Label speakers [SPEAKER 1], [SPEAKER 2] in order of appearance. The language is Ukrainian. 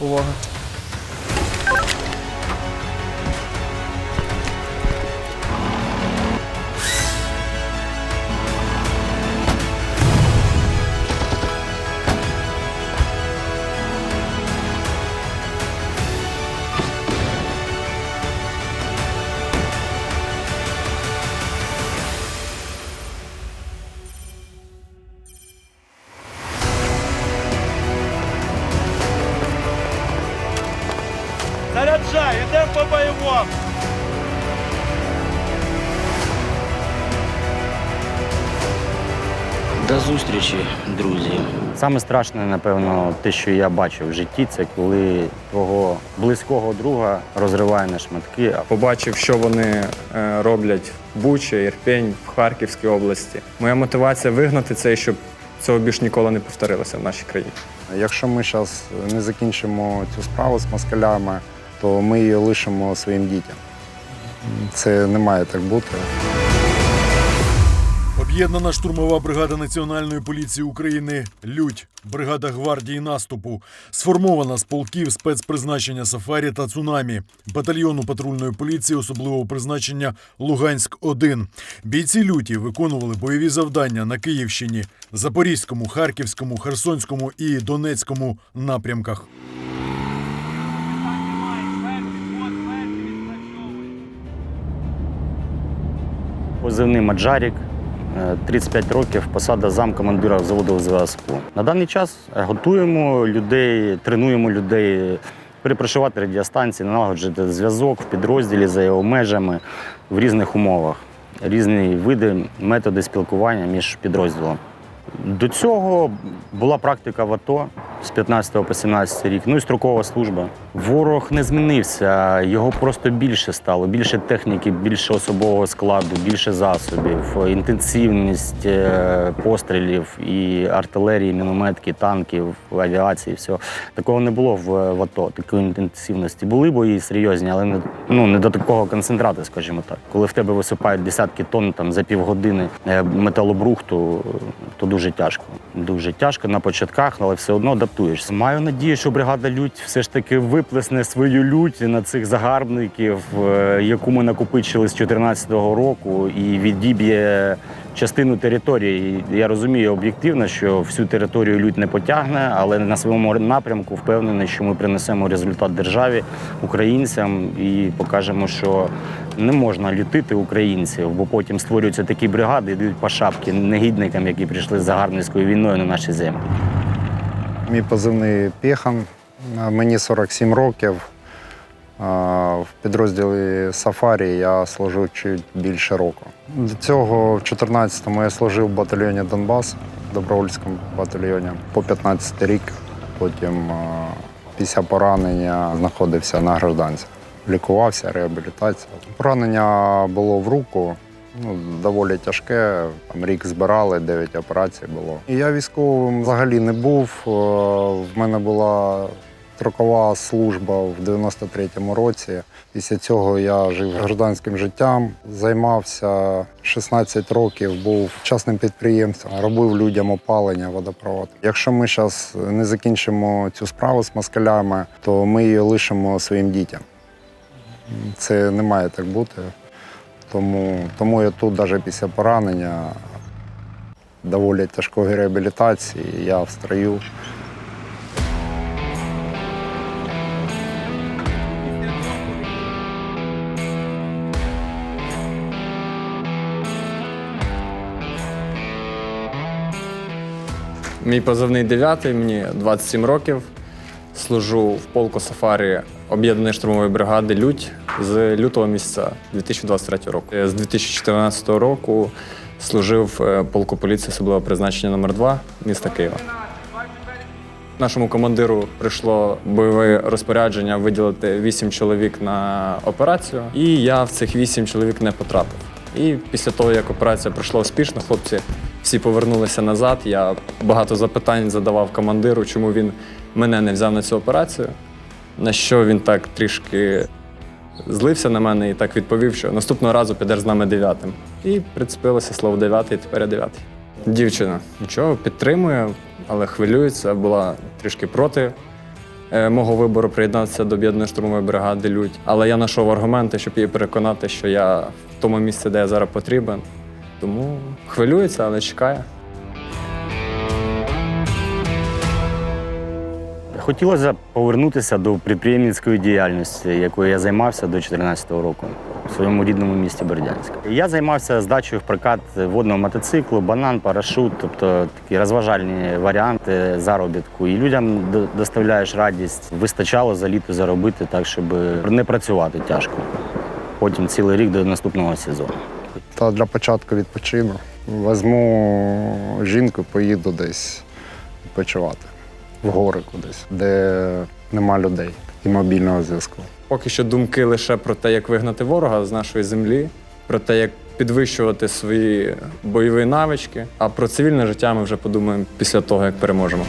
[SPEAKER 1] 我 Заряджай, йдемо по бойовому.
[SPEAKER 2] До зустрічі, друзі. Саме страшне, напевно, те, що я бачив в житті, це коли твого близького друга розриває на шматки. а
[SPEAKER 3] побачив, що вони е, роблять в Бучі, Ірпень, в Харківській області. Моя мотивація вигнати це, щоб цього більш ніколи не повторилося в нашій країні.
[SPEAKER 4] Якщо ми зараз не закінчимо цю справу з москалями, то ми її лишимо своїм дітям. Це не має так бути.
[SPEAKER 5] Об'єднана штурмова бригада Національної поліції України Людь, бригада гвардії наступу, сформована з полків спецпризначення Сафарі та Цунамі, батальйону патрульної поліції особливого призначення Луганськ 1 Бійці люті виконували бойові завдання на Київщині, Запорізькому, Харківському, Херсонському і Донецькому напрямках.
[SPEAKER 2] Позивний Маджарік, е, 35 років, посада замкомандира заводу зв'язку. На даний час е, готуємо людей, тренуємо людей перепрошувати радіостанції, налагоджувати зв'язок в підрозділі за його межами в різних умовах, різні види, методи спілкування між підрозділом. До цього була практика в АТО з 15 по 17 рік, ну і строкова служба. Ворог не змінився, його просто більше стало. Більше техніки, більше особового складу, більше засобів, інтенсивність е, пострілів і артилерії, мінометки, танків, авіації. Все. Такого не було в, АТО, такої інтенсивності. Були бої серйозні, але не, ну, не до такого концентрату, скажімо так. Коли в тебе висипають десятки тонн там, за півгодини е, металобрухту, то дуже тяжко. Дуже тяжко на початках, але все одно адаптуєшся. Маю надію, що бригада лють все ж таки виплесне свою лють на цих загарбників, е, яку ми накопичили з 2014 року, і відіб'є частину території. Я розумію об'єктивно, що всю територію лють не потягне, але на своєму напрямку впевнений, що ми принесемо результат державі, українцям і покажемо, що не можна лютити українців, бо потім створюються такі бригади, і дають по шапки негідникам, які прийшли з загарбницькою війною на наші землі.
[SPEAKER 4] Мій позивний Пєхан, мені 47 років. В підрозділі Сафарі я служив чуть більше року. До цього в 14-му я служив в батальйоні Донбас, в добровольському батальйоні по 15 рік. Потім після поранення знаходився на гражданці. Лікувався, реабілітація. Поранення було в руку, ну, доволі тяжке. Там рік збирали, 9 операцій було. Я військовим взагалі не був. Е, В мене була строкова служба в 93-му році. Після цього я жив гражданським життям, займався 16 років, був частним підприємцем, робив людям опалення, водопровод. Якщо ми зараз не закінчимо цю справу з москалями, то ми її лишимо своїм дітям. Це не має так бути. Тому, тому я тут, навіть після поранення, доволі тяжкої реабілітації, я в строю.
[SPEAKER 3] Мій позивний дев'ятий, мені 27 років. Служу в полку Сафарі об'єднаної штурмової бригади Людь з лютого місяця 2023 року. З 2014 року служив полку поліції особливого призначення номер 2 міста Києва. Нашому командиру прийшло бойове розпорядження виділити 8 чоловік на операцію, і я в цих 8 чоловік не потрапив. І після того, як операція пройшла успішно, хлопці всі повернулися назад. Я багато запитань задавав командиру, чому він мене не взяв на цю операцію. На що він так трішки злився на мене і так відповів, що наступного разу підеш з нами дев'ятим. І прицепилося слово дев'ятий, тепер я дев'ятий. Дівчина нічого підтримує, але хвилюється, була трішки проти е, мого вибору приєднатися до об'єднаної штурмової бригади Людь. Але я знайшов аргументи, щоб її переконати, що я в тому місці, де я зараз потрібен. Тому хвилюється, але чекає.
[SPEAKER 2] Хотілося б повернутися до підприємницької діяльності, якою я займався до 2014 року в своєму рідному місті Бердянськ. Я займався здачею в прокат водного мотоциклу, банан, парашут, тобто такі розважальні варіанти заробітку. І людям доставляєш радість. Вистачало за літо заробити так, щоб не працювати тяжко. Потім цілий рік до наступного сезону.
[SPEAKER 4] Та для початку відпочину. Візьму жінку, поїду десь відпочивати. В гори кудись, де нема людей і мобільного зв'язку.
[SPEAKER 3] Поки що думки лише про те, як вигнати ворога з нашої землі, про те, як підвищувати свої бойові навички. А про цивільне життя ми вже подумаємо після того, як переможемо.